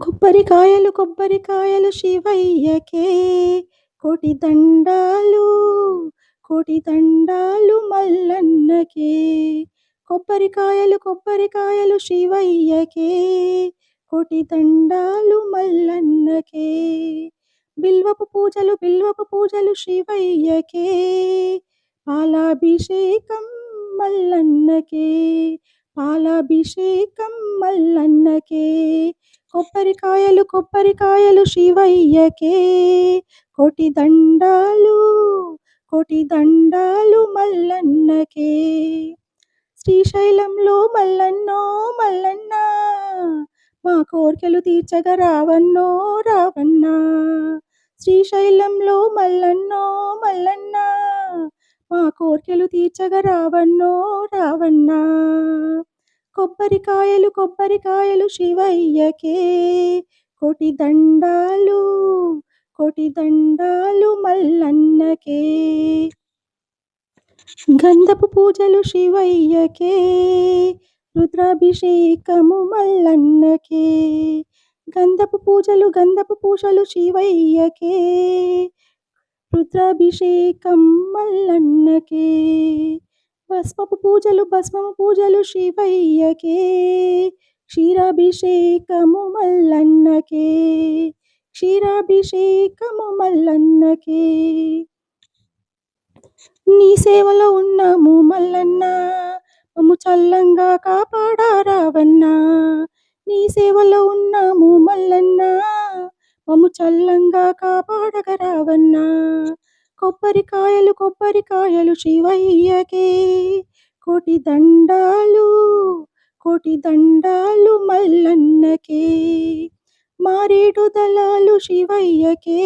కొబ్బరికాయలు కొబ్బరికాయలు శివయ్యకే. కోటి దండాలు కోటి దండాలు మల్లన్నకే. కొబ్బరికాయలు కొబ్బరికాయలు శివయ్యకే. కోటి దండాలు మల్లన్నకే. బిల్వపు పూజలు బిల్వపు పూజలు శివయ్యకే. పాలాభిషేకం మల్లన్నకే. పాలాభిషేకం మల్ల కొబ్బరికాయలు కొబ్బరికాయలు శివయ్యకే. కోటి దండాలు కోటి దండాలు మల్లన్నకే. శ్రీశైలంలో మల్లన్నో మల్లన్న మా కోరికలు తీర్చగా రావన్నో రావన్న. శ్రీశైలంలో మల్లన్నో మల్లన్న మా కోరికలు తీర్చగా రావన్నో రావన్నా. కొబ్బరికాయలు కొబ్బరికాయలు శివయ్యకే. కోటి దండాలు కోటి దండాలు మల్లన్నకే. గంధపు పూజలు శివయ్యకే. రుద్రాభిషేకము మల్లన్నకే. గంధపు పూజలు గంధపు పూజలు శివయ్యకే. రుద్రాభిషేకం మల్లన్నకే. భస్మపు పూజలు భస్మము పూజలు శివయ్యకే. క్షీరాభిషేకము మల్లన్నకే. క్షీరాభిషేకము మల్లన్నకే. నీ సేవలో ఉన్నాము మల్లన్న. మమ్ము చల్లంగా కాపాడా రావన్నా. నీ సేవలో ఉన్నాము మల్లన్న. మమ్ము చల్లంగా కాపాడగ రావన్నా. కొబ్బరికాయలు కొబ్బరికాయలు శివయ్యకే. కోటి దండాలు కోటి దండాలు మల్లన్నకే. మారేడు దళాలు శివయ్యకే.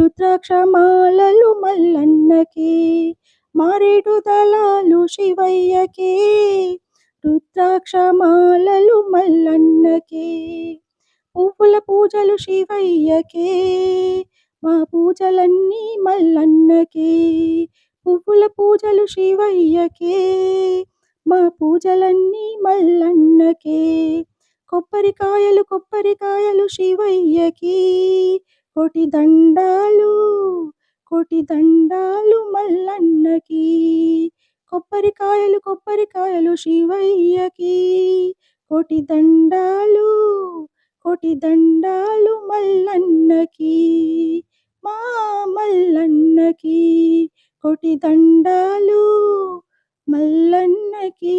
రుద్రాక్షమాలలు మల్లన్నకే. మారేడు దళాలు శివయ్యకే. రుద్రాక్షమాలలు మల్లన్నకే. పువ్వుల పూజలు శివయ్యకే. మా పూజలన్నీ మల్లన్నకే పువ్వుల పూజలు శివయ్యకే. మా పూజలన్నీ మల్లన్నకే కొబ్బరికాయలు కొబ్బరికాయలు శివయ్యకి. కోటి దండాలు కోటి దండాలు మల్లన్నకి కొబ్బరికాయలు కొబ్బరికాయలు శివయ్యకి. కోటి దండాలు కోటి దండాలు మల్లన్నకి. మా మల్లన్నకి కొటి దండాలు మల్లన్నకి